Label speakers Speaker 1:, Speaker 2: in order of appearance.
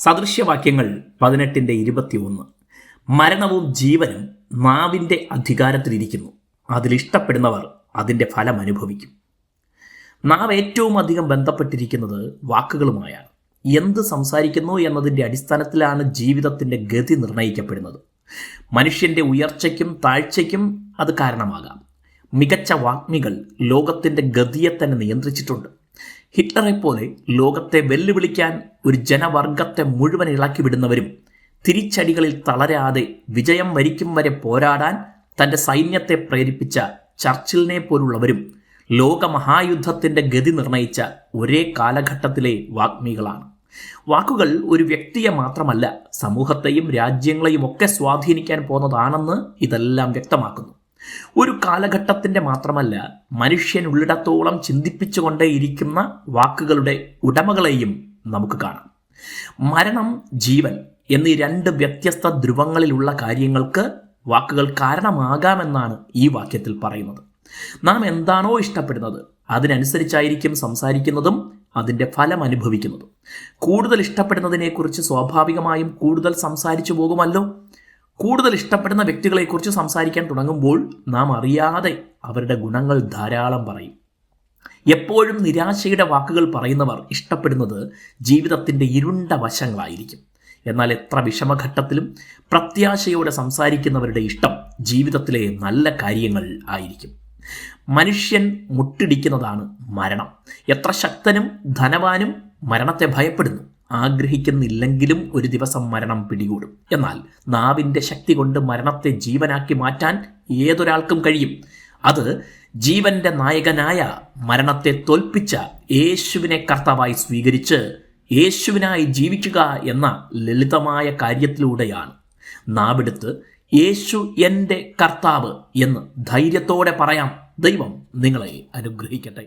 Speaker 1: സദൃശ്യവാക്യങ്ങൾ പതിനെട്ടിന്റെ ഇരുപത്തിയൊന്ന്. മരണവും ജീവനും നാവിന്റെ അധികാരത്തിലിരിക്കുന്നു. അതിലിഷ്ടപ്പെടുന്നവർ അതിന്റെ ഫലം അനുഭവിക്കും. നാവ് ഏറ്റവും അധികം ബന്ധപ്പെട്ടിരിക്കുന്നത് വാക്കുകളുമായാണ്. എന്ത് സംസാരിക്കുന്നു എന്നതിന്റെ അടിസ്ഥാനത്തിലാണ് ജീവിതത്തിന്റെ ഗതി നിർണയിക്കപ്പെടുന്നത്. മനുഷ്യന്റെ ഉയർച്ചയ്ക്കും താഴ്ചയ്ക്കും അത് കാരണമാകാം. മികച്ച വാഗ്മികൾ ലോകത്തിന്റെ ഗതിയെ തന്നെ നിയന്ത്രിച്ചിട്ടുണ്ട്. ഹിറ്റ്ലറെ പോലെ ലോകത്തെ വെല്ലുവിളിക്കാൻ ഒരു ജനവർഗത്തെ മുഴുവൻ ഇളക്കി വിടുന്നവരും തിരിച്ചടികളിൽ തളരാതെ വിജയം വരിക്കും വരെ പോരാടാൻ തന്റെ സൈന്യത്തെ പ്രേരിപ്പിച്ച ചർച്ചിലിനെ പോലുള്ളവരും ലോകമഹായുദ്ധത്തിന്റെ ഗതി നിർണയിച്ച ഒരേ കാലഘട്ടത്തിലെ വാഗ്മികളാണ്. വാക്കുകൾ ഒരു വ്യക്തിയെ മാത്രമല്ല സമൂഹത്തെയും രാജ്യങ്ങളെയും ഒക്കെ സ്വാധീനിക്കാൻ പോകുന്നതാണെന്ന് ഇതെല്ലാം വ്യക്തമാക്കുന്നു. ഒരു കാലഘട്ടത്തിന്റെ മാത്രമല്ല മനുഷ്യൻ ഉള്ളിടത്തോളം ചിന്തിപ്പിച്ചുകൊണ്ടേയിരിക്കുന്ന വാക്കുകളുടെ ഉടമകളെയും നമുക്ക് കാണാം. മരണം ജീവൻ എന്നീ രണ്ട് വ്യത്യസ്ത ധ്രുവങ്ങളിലുള്ള കാര്യങ്ങൾക്ക് വാക്കുകൾ കാരണമാകാമെന്നാണ് ഈ വാക്യത്തിൽ പറയുന്നത്. നാം എന്താണോ ഇഷ്ടപ്പെടുന്നത് അതിനനുസരിച്ചായിരിക്കും സംസാരിക്കുന്നതും അതിന്റെ ഫലം അനുഭവിക്കുന്നതും. കൂടുതൽ ഇഷ്ടപ്പെടുന്നതിനെക്കുറിച്ച് സ്വാഭാവികമായും കൂടുതൽ സംസാരിച്ചു പോകുമല്ലോ? കൂടുതൽ ഇഷ്ടപ്പെടുന്ന വ്യക്തികളെക്കുറിച്ച് സംസാരിക്കാൻ തുടങ്ങുമ്പോൾ നാം അറിയാതെ അവരുടെ ഗുണങ്ങൾ ധാരാളം പറയും. എപ്പോഴും നിരാശയുടെ വാക്കുകൾ പറയുന്നവർ ഇഷ്ടപ്പെടുന്നത് ജീവിതത്തിന്റെ ഇരുണ്ട വശങ്ങളായിരിക്കും. എന്നാൽ എത്ര വിഷമഘട്ടത്തിലും പ്രത്യാശയോടെ സംസാരിക്കുന്നവരുടെ ഇഷ്ടം ജീവിതത്തിലെ നല്ല കാര്യങ്ങൾ ആയിരിക്കും. മനുഷ്യൻ മുട്ടിടിക്കുന്നതാണ് മരണം. എത്ര ശക്തനും ധനവാനും മരണത്തെ ഭയപ്പെടുന്നു. ആഗ്രഹിക്കുന്നില്ലെങ്കിലും ഒരു ദിവസം മരണം പിടികൂടും. എന്നാൽ നാവിന്റെ ശക്തി കൊണ്ട് മരണത്തെ ജീവനാക്കി മാറ്റാൻ ഏതൊരാൾക്കും കഴിയും. അത് ജീവന്റെ നായകനായ മരണത്തെ തോൽപ്പിച്ച യേശുവിനെ കർത്താവായി സ്വീകരിച്ച് യേശുവിനായി ജീവിക്കുക എന്ന ലളിതമായ കാര്യത്തിലൂടെയാണ് നാവെടുത്ത് യേശു എന്റെ കർത്താവ് എന്ന് ധൈര്യത്തോടെ പറയാം. ദൈവം നിങ്ങളെ അനുഗ്രഹിക്കട്ടെ.